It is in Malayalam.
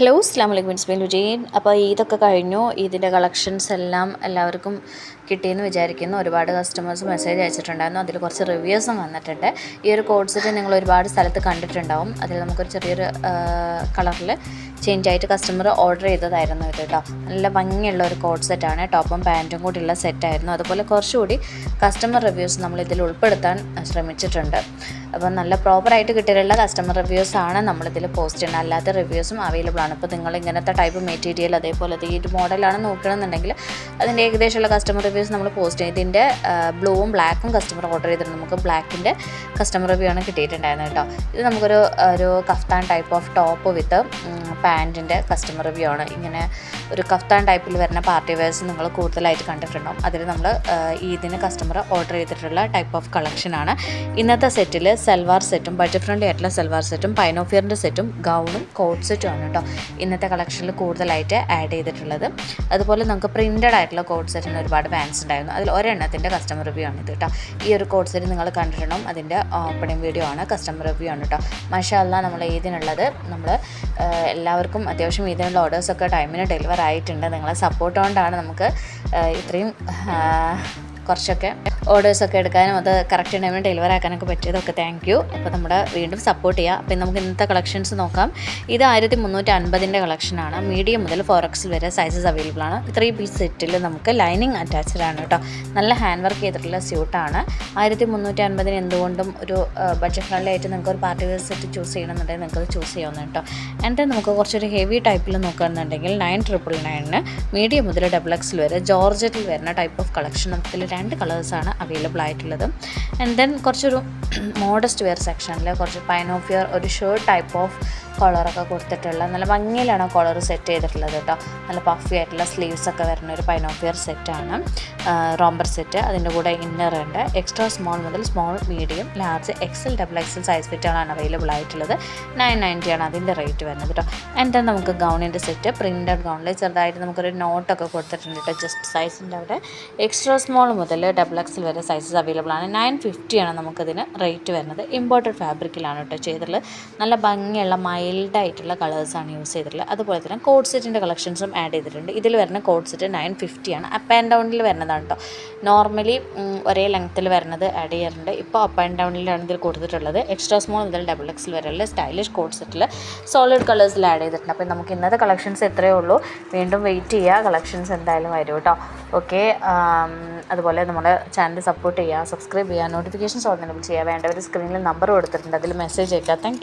ഹലോ അസ്ലാം വലൈക്കും ഇറ്റ്സ് വിജയൻ അപ്പോൾ ഇതൊക്കെ കഴിഞ്ഞു. ഇതിന്റെ കളക്ഷൻസ് എല്ലാം എല്ലാവർക്കും കിട്ടിയെന്ന് വിചാരിക്കുന്നു. ഒരുപാട് കസ്റ്റമേഴ്സ് മെസ്സേജ് അയച്ചിട്ടുണ്ടായിരുന്നു. അതിൽ കുറച്ച് റിവ്യൂസും വന്നിട്ടുണ്ട്. ഈ ഒരു കോഡ് സെറ്റ് നിങ്ങൾ ഒരുപാട് സ്ഥലത്ത് കണ്ടിട്ടുണ്ടാവും. അതിൽ നമുക്കൊരു ചെറിയൊരു കളറിൽ ചേഞ്ച് ആയിട്ട് കസ്റ്റമർ ഓർഡർ ചെയ്തതായിരുന്നു ഇത് കേട്ടോ നല്ല ഭംഗിയുള്ള ഒരു കോഡ് സെറ്റാണ് ടോപ്പും പാന്റും കൂടിയുള്ള സെറ്റായിരുന്നു അതുപോലെ കുറച്ചുകൂടി കസ്റ്റമർ റിവ്യൂസ് നമ്മൾ ഇതിൽ ഉൾപ്പെടുത്താൻ ശ്രമിച്ചിട്ടുണ്ട്. അപ്പം നല്ല പ്രോപ്പറായിട്ട് കിട്ടിയിട്ടുള്ള കസ്റ്റമർ റിവ്യൂസ് ആണ് നമ്മളിതിൽ പോസ്റ്റ് ചെയ്യുന്നത്. അല്ലാത്ത റിവ്യൂസും അവൈലബിൾ ആണ്. ഇപ്പോൾ നിങ്ങൾ ഇങ്ങനത്തെ ടൈപ്പ് മെറ്റീരിയൽ അതേപോലെ ഈ ഒരു മോഡലാണ് നോക്കണമെന്നുണ്ടെങ്കിൽ അതിന്റെ ഏകദേശമുള്ള കസ്റ്റമർ റിവ്യൂസ് നമ്മൾ പോസ്റ്റ് ഇതിന്റെ ബ്ലൂവും ബ്ലാക്കും കസ്റ്റമർ ഓർഡർ ചെയ്തിട്ടുണ്ട്. നമുക്ക് ബ്ലാക്കിന്റെ കസ്റ്റമർ റിവ്യൂ ആണ് കിട്ടിയിട്ടുണ്ടായിരുന്നത് കേട്ടോ. ഇത് നമുക്കൊരു ഒരു kaftan type of top with പാന്റിന്റെ customer review ആണ്. ഇങ്ങനെ ഒരു കഫ്താൻ ടൈപ്പിൽ വരുന്ന പാർട്ടി വെയർസ് നിങ്ങൾ കൂടുതലായിട്ട് കണ്ടിട്ടുണ്ടാവും. അതിൽ നമ്മൾ ഈദിന് കസ്റ്റമർ ഓർഡർ ചെയ്തിട്ടുള്ള ടൈപ്പ് ഓഫ് കളക്ഷനാണ് ഇന്നത്തെ സെറ്റിൽ സെൽവാർ സെറ്റും ബഡ്ജറ്റ് ഫ്രണ്ട്ലി ആയിട്ടുള്ള സൽവാർ സെറ്റും പൈനോഫിയറിന്റെ സെറ്റും ഗൗണും കോട്ട് സെറ്റും ആണ് കേട്ടോ ഇന്നത്തെ കളക്ഷനിൽ കൂടുതലായിട്ട് ആഡ് ചെയ്തിട്ടുള്ളത്. അതുപോലെ നമുക്ക് പ്രിന്റഡ് ആയിട്ടുള്ള കോട്ട് സെറ്റിന് ഒരുപാട് ഫാൻസ് ഉണ്ടായിരുന്നു അതിൽ ഒരെണ്ണത്തിന്റെ കസ്റ്റമർ റിവ്യൂ ആണ് ഇത് കേട്ടോ. ഈ ഒരു കോഴ്സിൽ നിങ്ങൾ കണ്ടിരണം അതിന്റെ ഓപ്പണിംഗ് വീഡിയോ ആണ് കസ്റ്റമർ റിവ്യൂ ആണ് കേട്ടോ. മഷാല്ല നമ്മൾ ഇതിനുള്ളത് നമ്മൾ എല്ലാവർക്കും അത്യാവശ്യം ഇതിനുള്ള ഓർഡേഴ്സൊക്കെ ടൈമിന് ഡെലിവർ ആയിട്ടുണ്ട്. നിങ്ങളെ സപ്പോർട്ട് കൊണ്ടാണ് നമുക്ക് ഇത്രയും കുറച്ചൊക്കെ ഓർഡേഴ്സൊക്കെ എടുക്കാനും അത് കറക്റ്റ് ടൈമിൽ ഡെലിവർ ആക്കാനൊക്കെ പറ്റിയതൊക്കെ താങ്ക് യു അപ്പോൾ നമ്മുടെ വീണ്ടും സപ്പോർട്ട് ചെയ്യുക അപ്പോൾ നമുക്ക് ഇന്നത്തെ കളക്ഷൻസ് നോക്കാം. ഇത് ആയിരത്തി മുന്നൂറ്റി അൻപതിന്റെ കളക്ഷനാണ് മീഡിയം മുതൽ ഫോർ എക്സിൽ വരെ സൈസസ് അവൈലബിൾ ആണ്. ത്രീ പീസ് സെറ്റിൽ നമുക്ക് ലൈനിങ് അറ്റാച്ച്ഡ് ആണ് കേട്ടോ നല്ല ഹാൻഡ് വർക്ക് ചെയ്തിട്ടുള്ള സ്യൂട്ടാണ് ആയിരത്തി മുന്നൂറ്റി അൻപതിന് എന്തുകൊണ്ടും ഒരു ബഡ്ജറ്റ് ഫ്രണ്ട്ലി ആയിട്ട് നിങ്ങൾക്ക് ഒരു പാർട്ടി വെയർ സെറ്റ് ചൂസ് ചെയ്യണമെന്നുണ്ടെങ്കിൽ നിങ്ങൾക്ക് ചൂസ് ചെയ്യാവുന്ന കേട്ടോ എന്നിട്ട് നമുക്ക് കുറച്ചൊരു ഹെവി ടൈപ്പിൽ നോക്കുകയാണെന്നുണ്ടെങ്കിൽ നയൻ ട്രിപ്പിൾ നയനിന് മീഡിയം മുതൽ ഡബിൾ എക്സിൽ വരെ ജോർജറ്റിൽ വരുന്ന ടൈപ്പ് ഓഫ് കളക്ഷൻ നമുക്കിൽ രണ്ട് കളേഴ്സാണ് അവൈലബിൾ ആയിട്ടുള്ളത്. ആൻഡ് ദെൻ കുറച്ചൊരു മോഡസ്റ്റ് വെയർ സെക്ഷനിൽ കുറച്ച് പൈനോഫിയർ ഒരു ഷർട്ട് ടൈപ്പ് ഓഫ് കളറൊക്കെ കൊടുത്തിട്ടുള്ള നല്ല ഭംഗിയിലാണ് കളർ സെറ്റ് ചെയ്തിട്ടുള്ളത് കേട്ടോ. നല്ല പഫി ആയിട്ടുള്ള സ്ലീവ്സ് ഒക്കെ വരുന്ന ഒരു പൈനോഫിയർ സെറ്റാണ് റോംബർ സെറ്റ് അതിന്റെ കൂടെ ഇന്നർ ഉണ്ട്. എക്സ്ട്രാ സ്മോൾ മുതൽ small medium large XL double XL size ഫിറ്റുകളാണ് available ആയിട്ടുള്ളത്. നയൻ നയന്റി ആണ് അതിന്റെ റേറ്റ് വരുന്നത് കേട്ടോ. ആൻഡ് ദെൻ നമുക്ക് ഗൗണിന്റെ സെറ്റ് പ്രിന്റഡ് ഗൗണിൽ ചെറുതായിട്ട് നമുക്കൊരു നോട്ടൊക്കെ കൊടുത്തിട്ടുണ്ട് കേട്ടോ ജസ്റ്റ് സൈസിന്റെ അവിടെ. എക്സ്ട്രാ സ്മോൾ മുതൽ ഡബിൾ എക്സിൽ വരെ സൈസസ് അവൈലബിൾ ആണ്. നയൻ ഫിഫ്റ്റിയാണ് നമുക്കതിന് റേറ്റ് വരുന്നത്. ഇമ്പോർട്ടഡ് ഫാബ്രിക്കിലാണ് കേട്ടോ ചെയ്തിട്ടുള്ളത്. നല്ല ഭംഗിയുള്ള മൈൽഡായിട്ടുള്ള കളേഴ്സാണ് യൂസ് ചെയ്തിട്ടുള്ളത്. അതുപോലെ തന്നെ കോഡ് സെറ്റിന്റെ കളക്ഷൻസും ആഡ് ചെയ്തിട്ടുണ്ട്. ഇതിൽ വരുന്ന കോഡ് സെറ്റ് നയൻ ഫിഫ്റ്റിയാണ് അപ്പ് ആൻഡ് ഡൗണിൽ വരുന്നതാണ് കേട്ടോ നോർമലി ഒരേ ലെങ്ത്തിൽ വരുന്നത് ആഡ് ചെയ്യാറുണ്ട്. ഇപ്പോൾ അപ്പ് ആൻഡ് ഡൗണിലാണ് ഇതിൽ കൊടുത്തിട്ടുള്ളത് എക്സ്ട്രാ സ്മോൾ മുതൽ ഡബിൾ എക്സിൽ വരെയുള്ള സ്റ്റൈലിഷ് കോഡ് സെറ്റിൽ സോളിഡ് കളേഴ്സിൽ ആഡ് ചെയ്തിട്ടുണ്ട്. അപ്പോൾ നമുക്ക് ഇന്നത്തെ കളക്ഷൻസ് എത്രയേ ഉള്ളൂ. വീണ്ടും വെയിറ്റ് ചെയ്യുക. കളക്ഷൻസ് എന്തായാലും വരും കേട്ടോ. ഓക്കെ അതുപോലെ നമ്മുടെ ചാനൽ സപ്പോർട്ട് ചെയ്യുക. സബ്സ്ക്രൈബ് ചെയ്യുക. നോട്ടിഫിക്കേഷൻസ് ഓൺ എനേബിൾ ചെയ്യുക. വേണ്ടവർ സ്ക്രീനിൽ നമ്പർ കൊടുത്തിട്ടുണ്ട്. അതിൽ മെസ്സേജ് അയക്കുക താങ്ക്